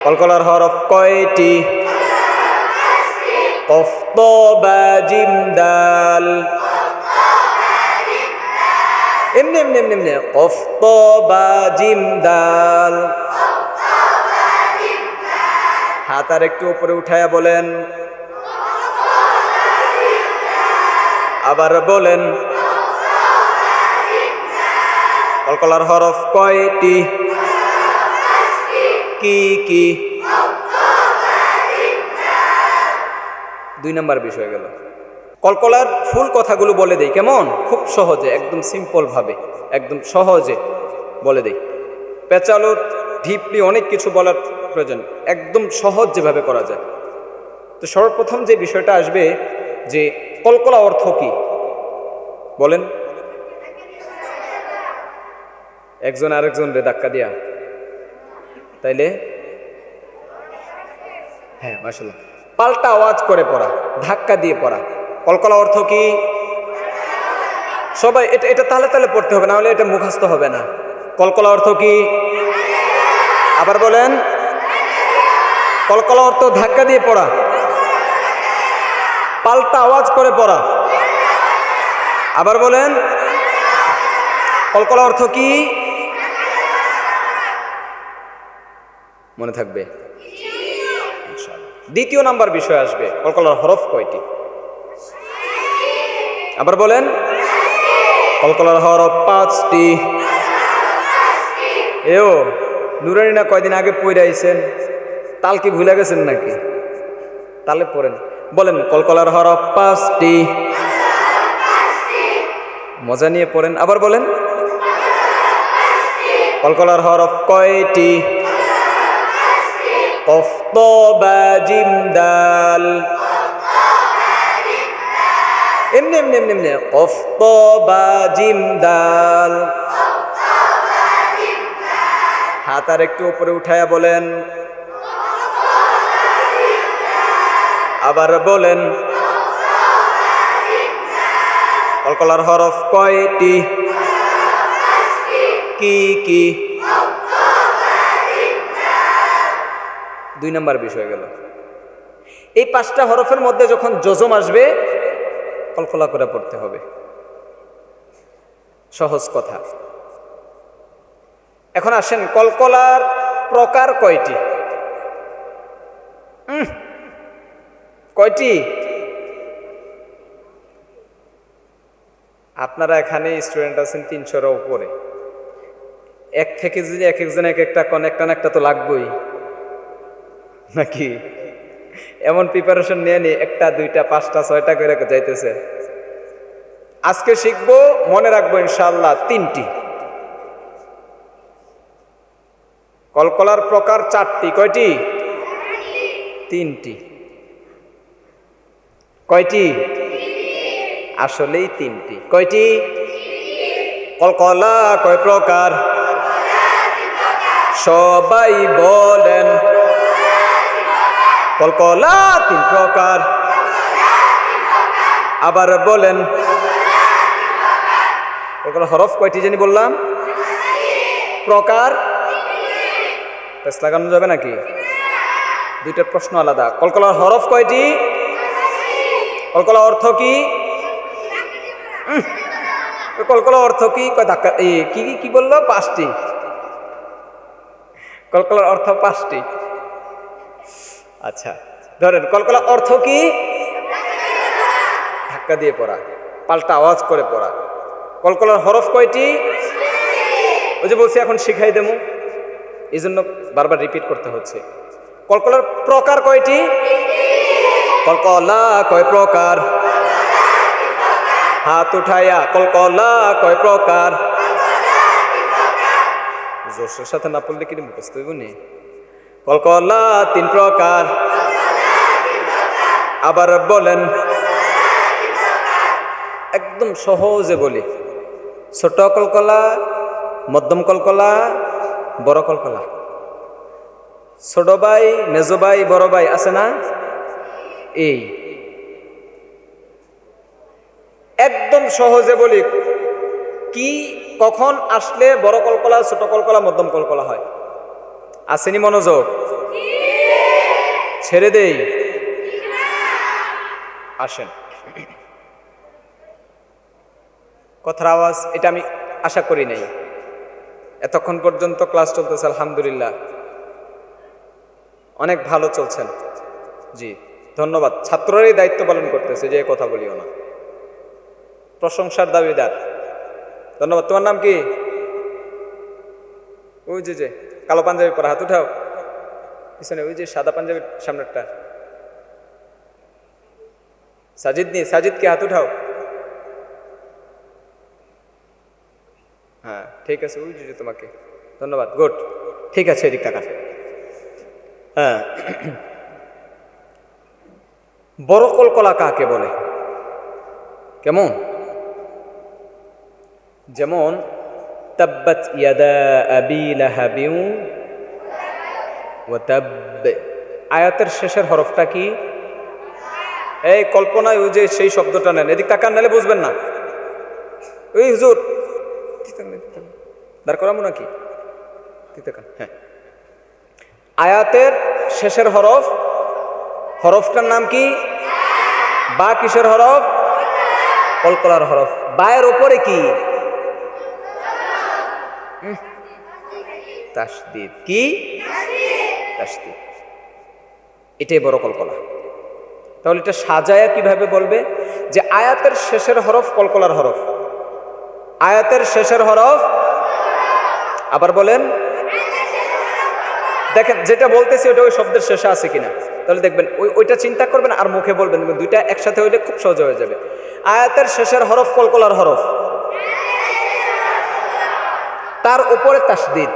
কলকলার হরফ কয়টি? কফ তো বা জিম দাল এমনি এমনি এমনি এমনি। কফ তো বা হাত আর একটু উপরে উঠায়া বলেন। আবার বলেন, কলকলার হরফ কয়টি? কি কি? দুই নম্বর বিষয় গেল। কলকলার ফুল কথাগুলো বলে দেই, কেমন? খুব সহজে, একদম সিম্পল ভাবে, একদম সহজে বলে দেই। পেঁচালোর, ঢিপলি অনেক কিছু বলার প্রয়োজন, একদম সহজ যেভাবে করা যায়। তো সর্বপ্রথম যে বিষয়টা আসবে যে, কলকলা অর্থ কি? বলেন। একজন আরেকজন রে ধাক্কা দিয়া। তাইলে? হ্যাঁ মাসাল্লাহ পাল্টা আওয়াজ করে পড়া, ধাক্কা দিয়ে পড়া। কলকলা অর্থ কি? সবাই, এটা এটা তাহলে তাহলে পড়তে হবে না হলে এটা মুখস্থ হবে না। কলকলা অর্থ কি? আবার বলেন। কলকলা অর্থ ধাক্কা দিয়ে পড়া। পাল্টা আওয়াজ করে পড়া। আবার বলেন। কলকলা অর্থ কি? মনে থাকবে। দ্বিতীয় নাম্বার বিষয় আসবে কলকলার হরফ কয়টি? আবার বলেন কলকলার হরফ পাঁচটি। এও, নুরানি না কয়দিন আগে পড়ে আইছেন? তাল কি ভুলে গেছেন নাকি? তালে পড়েন। বলেন কলকলার হরফ পাঁচটি। মজা নিয়ে পড়েন। আবার বলেন কলকলার হরফ কয়টি তো বা জিম দাল এমনি এমনি এমনি এমনি কফ বা হাত আর একটু উপরে উঠায়া বলেন, আবার বলেন, কলকলার হরফ কয়টি? কি কি? দুই নম্বর বিষয় গেল। এই পাঁচটা হরফের মধ্যে যখন যজম আসবে, কলকলা করে পড়তে হবে। সহজ কথা। এখন আসেন কলকলার প্রকার কয়টি? কয়টি? আপনারা এখানে স্টুডেন্ট আছেন তিনশোর উপরে। এক থেকে যদি এক একজন এক একটা কোন, একটা একটা তো লাগবেই। নাকি? এমন প্রিপারেশন নিয়ে নি, একটা, দুইটা, পাঁচটা, ছয়টা করে যাইতেছে। আজকে শিখব, মনে রাখব ইনশাল্লাহ তিনটি। কলকলার প্রকার চারটি, কয়টি? তিনটি। কয়টি? আসলেই তিনটি। কয়টি? কলকলা কয় প্রকার? সবাই বলেন কলকলা তিন প্রকার। আবার বলেন কলকলা হরফ কয়টি জানি বললাম? প্রকার। লাগানো যাবে নাকি? দুইটা প্রশ্ন আলাদা। কলকলার হরফ কয়টি? কলকলা অর্থ কি? কলকলা অর্থ কি? ধাক্কা কি কি বলল? পাঁচটি। কলকলার অর্থ পাঁচটি। আচ্ছা ধরেন, কলকলা অর্থ কি? ধাক্কা দিয়ে পড়া, পাল্টা আওয়াজ করে পড়া। কলকলার হরফ কয়টি? ওই যে বলছি, এখন শিখাই দেবো। এই জন্য বারবার রিপিট করতে হচ্ছে। কলকলার প্রকার কয়টি? কলকলা কয় প্রকার? হাত উঠাইয়া, কলকলা কয় প্রকার? জোশের সাথে না পড়লে কি মুখস্থ হইব নি? কলকলা তিন প্রকার। আবার বলেন, একদম সহজে বলি। ছোট কলকলা, মধ্যম কলকলা, বড় কলকলা। ছোট ভাই, মেজো ভাই, বড় ভাই আছে না? এই। একদম সহজে বলি, কি, কখন আসলে বড় কলকলা, ছোট কলকলা, মধ্যম কলকলা হয়? আসেনি মনোযোগ? ছেড়ে দেই? আসেন। কথার আওয়াজ, এটা আমি আশা করি নাই। এতক্ষণ পর্যন্ত ক্লাস চলতেছে, আলহামদুলিল্লাহ। অনেক ভালো চলছেন। জি, ধন্যবাদ। ছাত্ররাই দায়িত্ব পালন করতেছে যে কথা বলিও না। প্রশংসার দাবিদার। ধন্যবাদ। তোমার নাম কি? ওই যে যে। কালো পাঞ্জাবি পরা হাত উঠাও। পিছনে ওই যে সাদা পাঞ্জাবির সামনেরটা। সাজিদ নি সাজিদ কে হাত উঠাও। হ্যাঁ ঠিক আছে, ওই যে তোমাকে। ধন্যবাদ, গুড। ঠিক আছে, এদিক টাকা হ্যাঁ। বড় কলকলা কাকে বলে? কেমন? যেমন তাব্বাত ইয়াদা আবি লাহাবিউ ওয়া তাব্ব আয়াতের শেষের হরফটা কি? এই কল্পনায় ওই যে সেই শব্দটা নেন। এদিক তাকান নালে বুঝবেন না। ওই হুজুর। দাঁড় করাবো নাকি? হ্যাঁ। আয়াতের শেষের হরফ, হরফটার নাম কি? বা কিসের হরফ? কলকলার হরফ। বায়ের ওপরে কি। তাসদিদ। কি? তাসদিদ। এটাই বড় কলকলা। তাহলে এটা সাজায়া কীভাবে বলবে? যে আয়াতের শেষের হরফ কলকলার হরফ। আয়াতের শেষের হরফ। আবার বলেন, দেখেন, যেটা বলতেছি ওটা ওই শব্দের শেষে আছে কিনা। তাহলে দেখবেন, ওই, ওইটা চিন্তা করবেন আর মুখে বলবেন দুইটা একসাথে হইলে খুব সহজ হয়ে যাবে। আয়াতের শেষের হরফ কলকলার হরফ। তার উপরে তাসদিদ।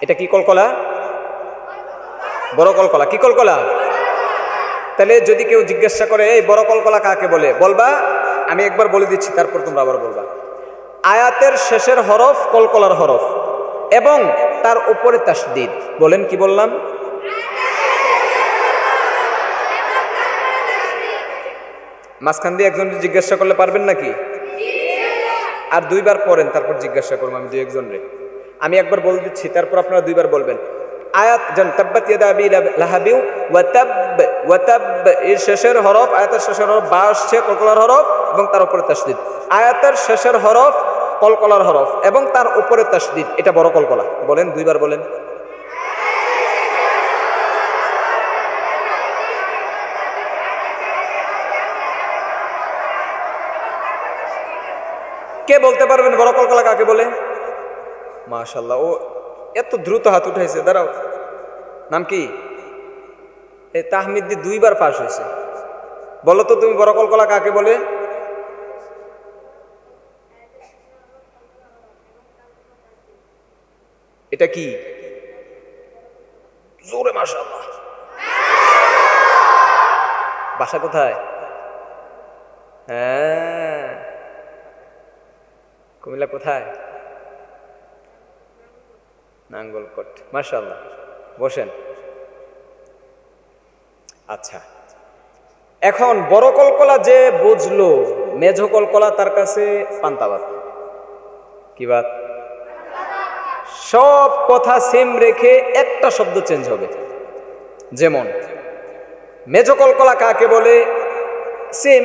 এটা কি কলকলা? বড় কলকলা। কি কলকলা? তাহলে যদি কেউ জিজ্ঞাসা করে, এই বড় কলকলা কাকে বলে? বলবা, আমি একবার বলে দিচ্ছি, তারপর তোমরা আবার বলবা। আয়াতের শেষের হরফ কলকলার হরফ এবং তার উপরে তাসদিদ। বলেন কি বললাম? মাঝখান দিয়ে একজন জিজ্ঞাসা করলে পারবেন নাকি? আর দুইবার পড়েন, তারপর জিজ্ঞাসা করব আমি দু একজন রে? আমি একবার বলে দিচ্ছি, তারপর আপনারা দুইবার বলবেন। আয়াত যেন তাব্বাত লাহাবিউ ওয়াতাব ওয়াতাব এর শেষের হরফ, আয়াতের শেষের হরফ বা আসছে কলকলার হরফ এবং তার উপরে তাসদিদ। আয়াতের শেষের হরফ কলকলার হরফ এবং তার উপরে তাসদিদ, এটা বড় কলকলা। বলেন, দুইবার বলেন। কে বলতে পারবেন? বড় কলকলা কাকে বলে? মাশাল্লাহ ও এত দ্রুত হাত উঠাইছে, দাঁড়াও। নাম কি? এই তাহমিদ্দি দুইবার পাশ হয়েছে। বলো তো তুমি বড় কলকলা কাকে বলে? এটা কি? জোরে মাশাল্লাহ বাসা কোথায়? হ্যাঁ। কুমিল্লা কোথায়? নাঙ্গলকোট। মার্শাল্লাহ বসেন। আচ্ছা। এখন বড় কলকলা যে বুঝলো, মেঝ কলকলা তার কাছে পান্তাবাদ কি বাত সব কথা সেম রেখে একটা শব্দ চেঞ্জ হবে। যেমন, মেঝ কলকলা কাকে বলে? সেম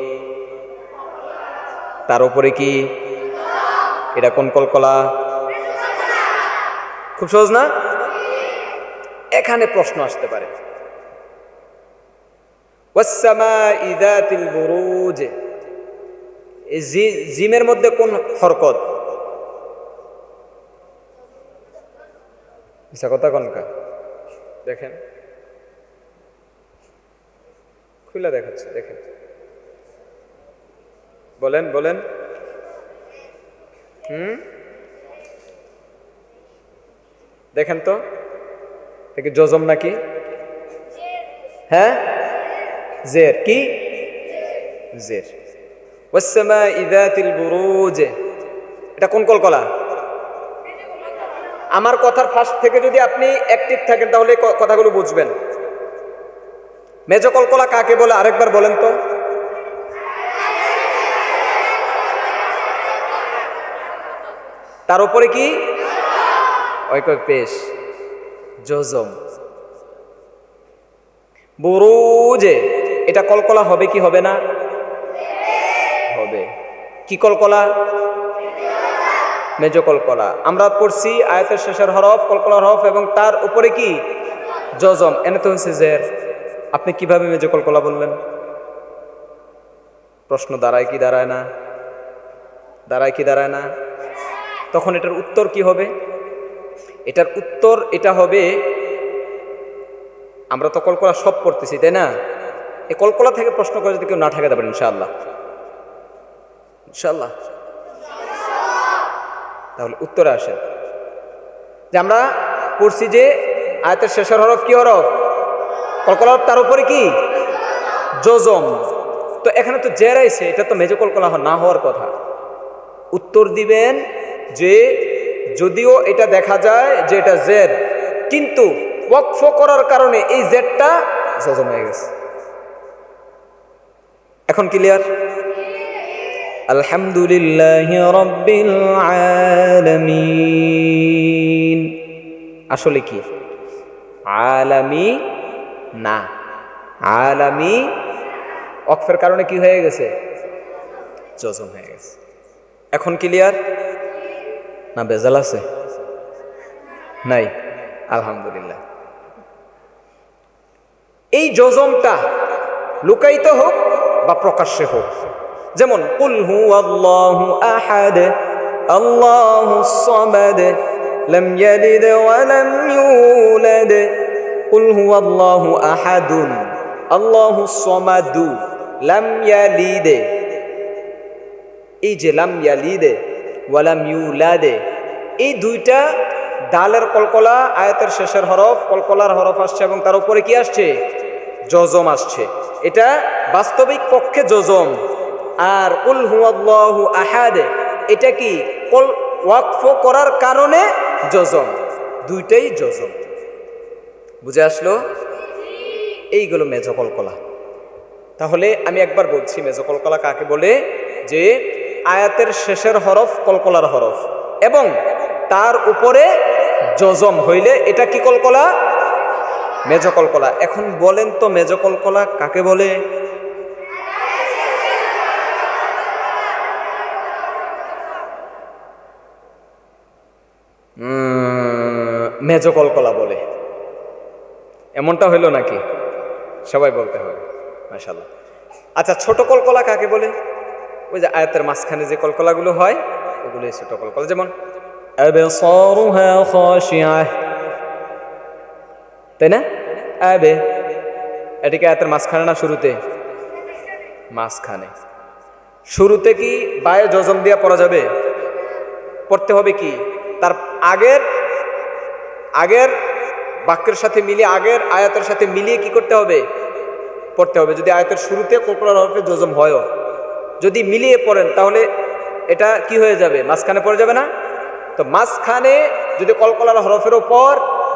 তার উপরে কি? এটা কোন কলকলা? খুব সহজ না? এখানে প্রশ্ন আসতে পারে। জিমের মধ্যে কোন হরকত? মিশা কথা কনকা দেখেন। খুলে দেখাচ্ছে, দেখেন। বলেন বলেন। হুম? দেখেন তো। দেখি জজম নাকি? হ্যাঁ? জের। কি? জের। এটা কোন কলকলা? আমার কথার ফার্স্ট থেকে যদি আপনি অ্যাক্টিভ থাকেন, তাহলে কথাগুলো বুঝবেন। মেজ কলকলা কাকে বলে? আরেকবার বলেন তো। তার উপরে কি? কয় পেশ, জজম। বুরুজে, এটা কলকলা হবে কি হবে না? হবে। কি কলকলা? মেজ কলকলা। আমরা পড়ছি আয়তের শেষের হরফ কলকলার হরফ, এবং তার উপরে কি? জজম। এনে তো হচ্ছে আপনি কীভাবে মেজ কলকলা বললেন? প্রশ্ন দাঁড়ায় কি দাঁড়ায় না? দাঁড়ায় কি দাঁড়ায় না? তখন এটার উত্তর কি হবে? এটার উত্তর এটা হবে, আমরা তো কলকলা সব পড়তেছি, তাই না? এই কলকলা থেকে প্রশ্ন করে যদি কেউ না ঠেকাতে পারে, ইনশাআল্লাহ। ইনশাআল্লাহ। তাহলে উত্তরে আসেন। যে আমরা পড়ছি যে আয়তের শেষের হরফ কি হরফ? কলকলা তার উপরে কি? জজম। তো এখানে তো জেরাইছে এটা তো মেজো কলকলা না হওয়ার কথা। উত্তর দিবেন যে যদিও এটা দেখা যায় যে এটা জেড কিন্তু ওয়াকফ করার কারণে এই জেডটা জজম হয়ে গেছে। এখন ক্লিয়ার আলহামদুলিল্লাহ আসলে কি? আলামি না। আলামি অক্ফের কারণে কি হয়ে গেছে? জজম হয়ে গেছে। এখন ক্লিয়ার না বেজাল আছে? নাই। আলহামদুলিল্লাহ। এই জজমটা লুকাইতে হোক বা প্রকাশ্যে হোক, যেমন, কুল হু আল্লাহু আহাদ, আল্লাহু সামাদ, লাম ইয়ালিদ ওয়া লাম ইউলাদ, কুল হু আল্লাহু আহাদুন, আল্লাহু সামাদু, লাম ইয়ালিদ। এই যে লাম ইয়ালিদে ওয়ালাম ইউলাদে। এই দুইটা ডালের কলকলা, আয়াতের শেষের হরফ, কলকলার হরফ আসছে এবং তার উপরে কি আসছে? জজম আসছে। এটা বাস্তবিক পক্ষে জজম আর কুল হুয়াল্লাহু আহাদ, এটা কি কল ওয়াকফ করার কারণে জজম দুইটাই জজম বুঝে আসলো? এইগুলো মেজ কলকলা। তাহলে আমি একবার বলছি, মেজো কলকলা কাকে বলে? যে আয়াতের শেষের হরফ কলকলার হরফ। এবং তার উপরে জজম হইলে এটা কি কলকলা? মেজ কলকলা। এখন বলেন তো মেজ কলকলা কাকে বলে? মেজ কলকলা বলে। এমনটা হইল নাকি? সবাই বলতে হবে। মাশাল্লাহ আচ্ছা ছোট কলকলা কাকে বলে? ওই যে আয়াতের মাঝখানে যে কলকলাগুলো হয় ওগুলো ছোট কলকলা। যেমন তাই না? আবে এটিকে আয়াতের মাঝখানে না শুরুতে? মাঝখানে। শুরুতে কি বায়ে জজম দিয়া পড়া যাবে? পড়তে হবে কি? তার আগের আগের বাক্যের সাথে মিলিয়ে আগের আয়াতের সাথে মিলিয়ে কি করতে হবে? পড়তে হবে। যদি আয়াতের শুরুতে কলকলার হরফে জজম হয়ও। যদি মিলিয়ে পড়েন, তাহলে এটা কি হয়ে যাবে? মাঝখানে পড়ে যাবে না? তো মাঝখানে যদি কলকলার হরফের ওপর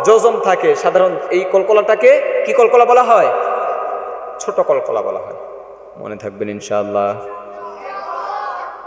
যজম থাকে, সাধারণ এই কলকলাটাকে কি কলকলা বলা হয়? ছোট কলকলা বলা হয়। মনে থাকবেন ইনশাআল্লাহ।